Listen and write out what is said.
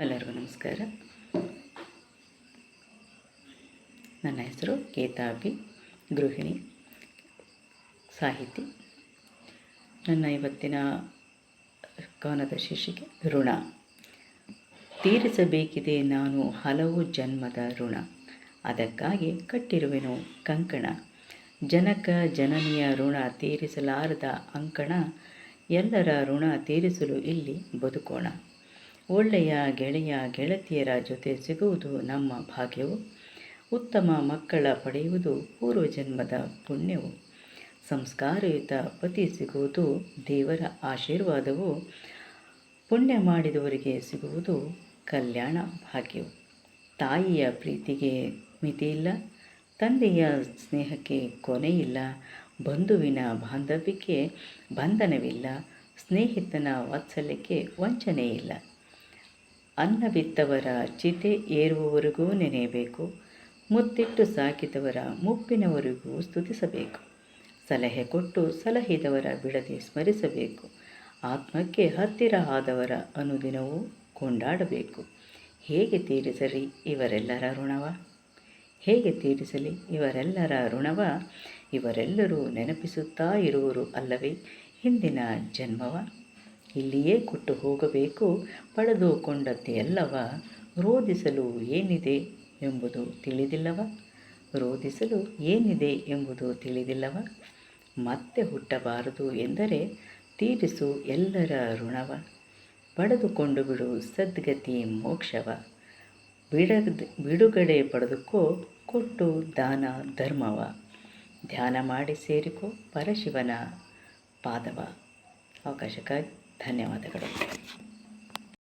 ಎಲ್ಲರಿಗೂ ನಮಸ್ಕಾರ. ನನ್ನ ಹೆಸರು ಕೇತಾಬಿ ಗೃಹಿಣಿ ಸಾಹಿತಿ. ನನ್ನ ಇವತ್ತಿನ ಕವನದ ಶೀರ್ಷಿಕೆ, ಋಣ. ತೀರಿಸಬೇಕಿದೆ ನಾನು ಹಲವು ಜನ್ಮದ ಋಣ. ಅದಕ್ಕಾಗಿ ಕಟ್ಟಿರುವೆನು ಕಂಕಣ. ಜನಕ ಜನನಿಯ ಋಣ ತೀರಿಸಲಾರದ ಅಂಕಣ, ಎಲ್ಲರ ಋಣ ತೀರಿಸಲು ಇಲ್ಲಿ ಬದುಕೋಣ. ಒಳ್ಳೆಯ ಗೆಳೆಯ ಗೆಳತಿಯರ ಜೊತೆ ಸಿಗುವುದು ನಮ್ಮ ಭಾಗ್ಯವು. ಉತ್ತಮ ಮಕ್ಕಳ ಪಡೆಯುವುದು ಪೂರ್ವಜನ್ಮದ ಪುಣ್ಯವು. ಸಂಸ್ಕಾರಯುತ ಪತಿ ಸಿಗುವುದು ದೇವರ ಆಶೀರ್ವಾದವು. ಪುಣ್ಯ ಮಾಡಿದವರಿಗೆ ಸಿಗುವುದು ಕಲ್ಯಾಣ ಭಾಗ್ಯವು. ತಾಯಿಯ ಪ್ರೀತಿಗೆ ಮಿತಿಯಿಲ್ಲ, ತಂದೆಯ ಸ್ನೇಹಕ್ಕೆ ಕೊನೆಯಿಲ್ಲ, ಬಂಧುವಿನ ಬಾಂಧವ್ಯಕ್ಕೆ ಬಂಧನವಿಲ್ಲ, ಸ್ನೇಹಿತನ ವಾತ್ಸಲ್ಯಕ್ಕೆ ವಂಚನೆ ಇಲ್ಲ ಅನ್ನವಿತ್ತವರ ಚಿತೆ ಏರುವವರೆಗೂ ನೆನೆಯಬೇಕು, ಮುತ್ತಿಟ್ಟು ಸಾಕಿದವರ ಮುಪ್ಪಿನವರೆಗೂ ಸ್ತುತಿಸಬೇಕು. ಸಲಹೆ ಕೊಟ್ಟು ಸಲಹಿದವರ ಬಿಡದೆ ಸ್ಮರಿಸಬೇಕು. ಆತ್ಮಕ್ಕೆ ಹತ್ತಿರ ಆದವರ ಅನುದಿನವೂ ಕೊಂಡಾಡಬೇಕು. ಹೇಗೆ ತೀರಿಸಲಿ ಇವರೆಲ್ಲರ ಋಣವ? ಹೇಗೆ ತೀರಿಸಲಿ ಇವರೆಲ್ಲರ ಋಣವ? ಇವರೆಲ್ಲರೂ ನೆನಪಿಸುತ್ತಾ ಇರುವರು ಅಲ್ಲವೇ ಹಿಂದಿನ ಜನ್ಮವ? ಇಲ್ಲಿಯೇ ಕೊಟ್ಟು ಹೋಗಬೇಕು. ಪಡೆದುಕೊಂಡದ್ದೆಲ್ಲವ ರೋಧಿಸಲು ಏನಿದೆ ಎಂಬುದು ತಿಳಿದಿಲ್ಲವ? ರೋಧಿಸಲು ಏನಿದೆ ಎಂಬುದು ತಿಳಿದಿಲ್ಲವ? ಮತ್ತೆ ಹುಟ್ಟಬಾರದು ಎಂದರೆ ತೀರಿಸು ಎಲ್ಲರ ಋಣವ. ಪಡೆದುಕೊಂಡು ಬಿಡು ಸದ್ಗತಿ ಮೋಕ್ಷವ. ಬಿಡದ ಬಿಡುಗಡೆ ಪಡೆದುಕೋ ಕೊಟ್ಟು ದಾನ ಧರ್ಮವ. ಧ್ಯಾನ ಮಾಡಿ ಸೇರಿಕೋ ಪರಶಿವನ ಪಾದವ. ಅವಕಾಶಕ್ಕಾಗಿ ಧನ್ಯವಾದಗಳು